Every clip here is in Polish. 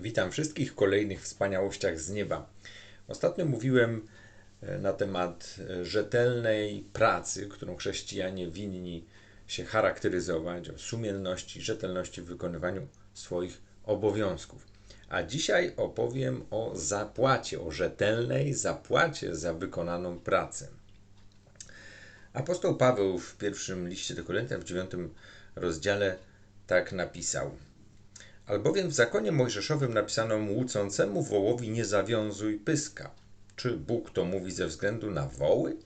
Witam wszystkich kolejnych wspaniałościach z nieba. Ostatnio mówiłem e, na temat e, rzetelnej pracy, którą chrześcijanie winni się charakteryzować, o sumienności, rzetelności w wykonywaniu swoich obowiązków. A dzisiaj opowiem o zapłacie, o rzetelnej zapłacie za wykonaną pracę. Apostoł Paweł w pierwszym liście do Koryntian w dziewiątym rozdziale tak napisał – Albowiem w zakonie mojżeszowym napisano łucącemu wołowi nie zawiązuj pyska. Czy Bóg to mówi ze względu na woły?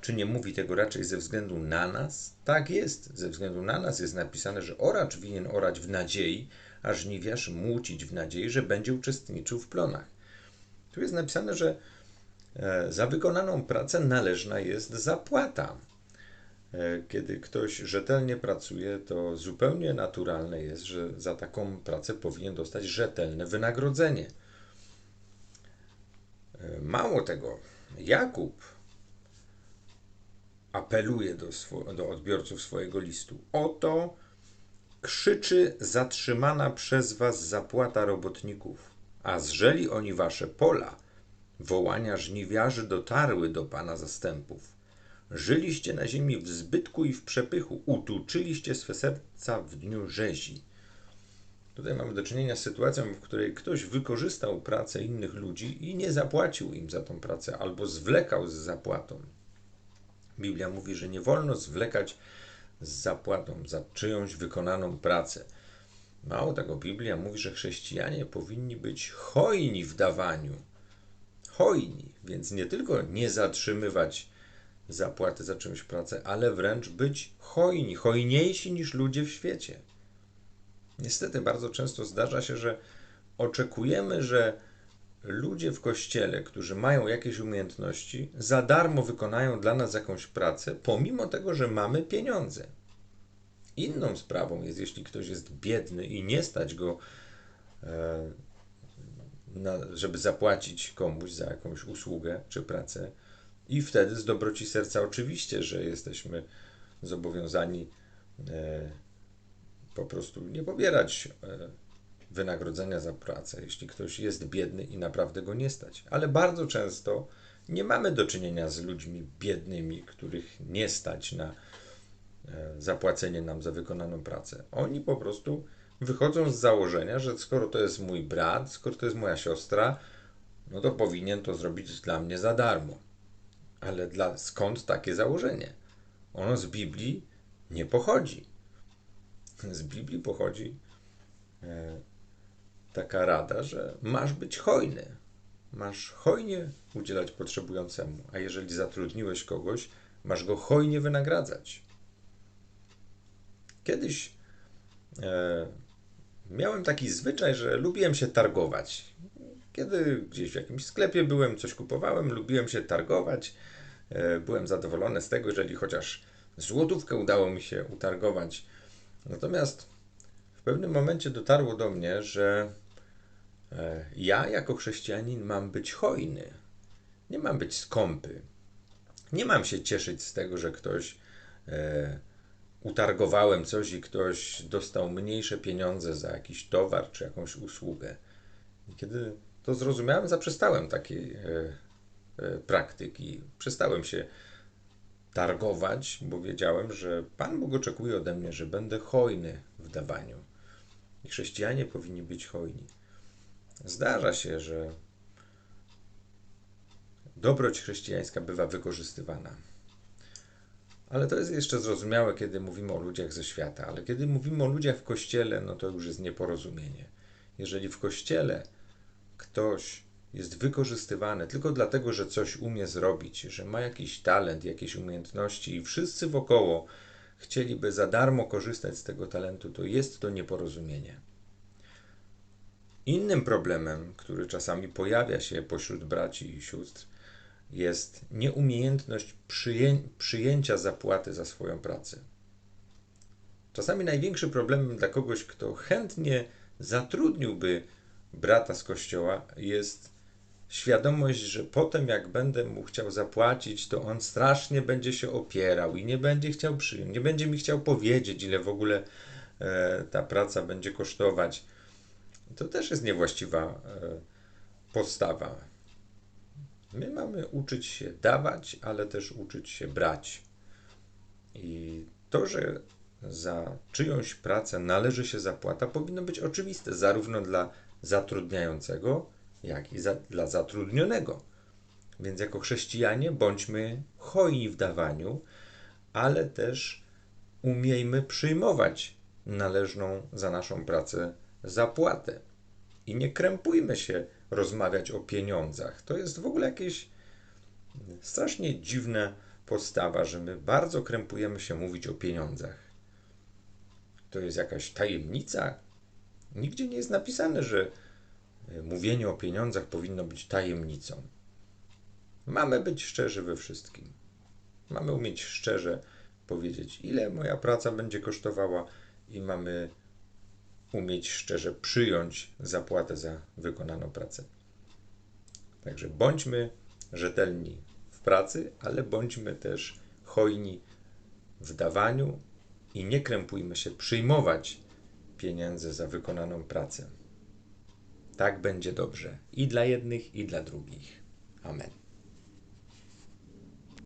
Czy nie mówi tego raczej ze względu na nas? Tak jest, ze względu na nas jest napisane, że oracz winien orać w nadziei, a żniwiarz młócić w nadziei, że będzie uczestniczył w plonach. Tu jest napisane, że e, za wykonaną pracę należna jest zapłata. E, kiedy ktoś rzetelnie pracuje, to zupełnie naturalne jest, że za taką pracę powinien dostać rzetelne wynagrodzenie. E, mało tego, Jakub apeluje do, swo- do odbiorców swojego listu. Oto krzyczy zatrzymana przez was zapłata robotników, a zżeli oni wasze pola, wołania żniwiarzy dotarły do Pana zastępów Żyliście na ziemi w zbytku i w przepychu, utuczyliście swe serca w dniu rzezi. Tutaj mamy do czynienia z sytuacją, w której ktoś wykorzystał pracę innych ludzi i nie zapłacił im za tą pracę, albo zwlekał z zapłatą. Biblia mówi, że nie wolno zwlekać z zapłatą za czyjąś wykonaną pracę. Mało tego, Biblia mówi, że chrześcijanie powinni być hojni w dawaniu. Hojni, więc nie tylko nie zatrzymywać zapłaty za czymś pracę, ale wręcz być hojni, hojniejsi niż ludzie w świecie. Niestety bardzo często zdarza się, że oczekujemy, że ludzie w kościele, którzy mają jakieś umiejętności, za darmo wykonają dla nas jakąś pracę, pomimo tego, że mamy pieniądze. Inną sprawą jest, jeśli ktoś jest biedny i nie stać go, e, żeby zapłacić komuś za jakąś usługę czy pracę, i wtedy z dobroci serca oczywiście, że jesteśmy zobowiązani e, po prostu nie pobierać e, wynagrodzenia za pracę, jeśli ktoś jest biedny i naprawdę go nie stać. Ale bardzo często nie mamy do czynienia z ludźmi biednymi, których nie stać na e, zapłacenie nam za wykonaną pracę. Oni po prostu wychodzą z założenia, że skoro to jest mój brat, skoro to jest moja siostra, no to powinien to zrobić dla mnie za darmo. Ale dla, skąd takie założenie? Ono z Biblii nie pochodzi. Z Biblii pochodzi e, taka rada, że masz być hojny. Masz hojnie udzielać potrzebującemu, a jeżeli zatrudniłeś kogoś, masz go hojnie wynagradzać. Kiedyś e, miałem taki zwyczaj, że lubiłem się targować. Kiedy gdzieś w jakimś sklepie byłem, coś kupowałem, lubiłem się targować. E, byłem zadowolony z tego, jeżeli chociaż złotówkę udało mi się utargować. Natomiast w pewnym momencie dotarło do mnie, że e, ja jako chrześcijanin mam być hojny. Nie mam być skąpy. Nie mam się cieszyć z tego, że ktoś e, utargowałem coś i ktoś dostał mniejsze pieniądze za jakiś towar czy jakąś usługę. I kiedy to zrozumiałem, zaprzestałem takiej e, e, praktyki. Przestałem się targować, bo wiedziałem, że Pan Bóg oczekuje ode mnie, że będę hojny w dawaniu. I chrześcijanie powinni być hojni. Zdarza się, że dobroć chrześcijańska bywa wykorzystywana. Ale to jest jeszcze zrozumiałe, kiedy mówimy o ludziach ze świata, ale kiedy mówimy o ludziach w kościele, no to już jest nieporozumienie. Jeżeli w kościele ktoś jest wykorzystywany tylko dlatego, że coś umie zrobić, że ma jakiś talent, jakieś umiejętności i wszyscy wokoło chcieliby za darmo korzystać z tego talentu, to jest to nieporozumienie. Innym problemem, który czasami pojawia się pośród braci i sióstr, jest nieumiejętność przyję przyjęcia zapłaty za swoją pracę. Czasami największym problemem dla kogoś, kto chętnie zatrudniłby brata z kościoła jest świadomość, że potem jak będę mu chciał zapłacić, to on strasznie będzie się opierał i nie będzie chciał przyjąć, nie będzie mi chciał powiedzieć, ile w ogóle e, ta praca będzie kosztować. To też jest niewłaściwa e, postawa. My mamy uczyć się dawać, ale też uczyć się brać. I to, że za czyjąś pracę należy się zapłata, powinno być oczywiste zarówno dla zatrudniającego, jak i za, dla zatrudnionego. Więc jako chrześcijanie bądźmy hojni w dawaniu, ale też umiejmy przyjmować należną za naszą pracę zapłatę. I nie krępujmy się rozmawiać o pieniądzach. To jest w ogóle jakieś strasznie dziwna postawa, że my bardzo krępujemy się mówić o pieniądzach. To jest jakaś tajemnica. Nigdzie nie jest napisane, że e, mówienie o pieniądzach powinno być tajemnicą. Mamy być szczerzy we wszystkim. Mamy umieć szczerze powiedzieć, ile moja praca będzie kosztowała, i mamy umieć szczerze przyjąć zapłatę za wykonaną pracę. Także bądźmy rzetelni w pracy, ale bądźmy też hojni w dawaniu i nie krępujmy się przyjmować pieniędzy za wykonaną pracę. Tak będzie dobrze i dla jednych, i dla drugich. Amen.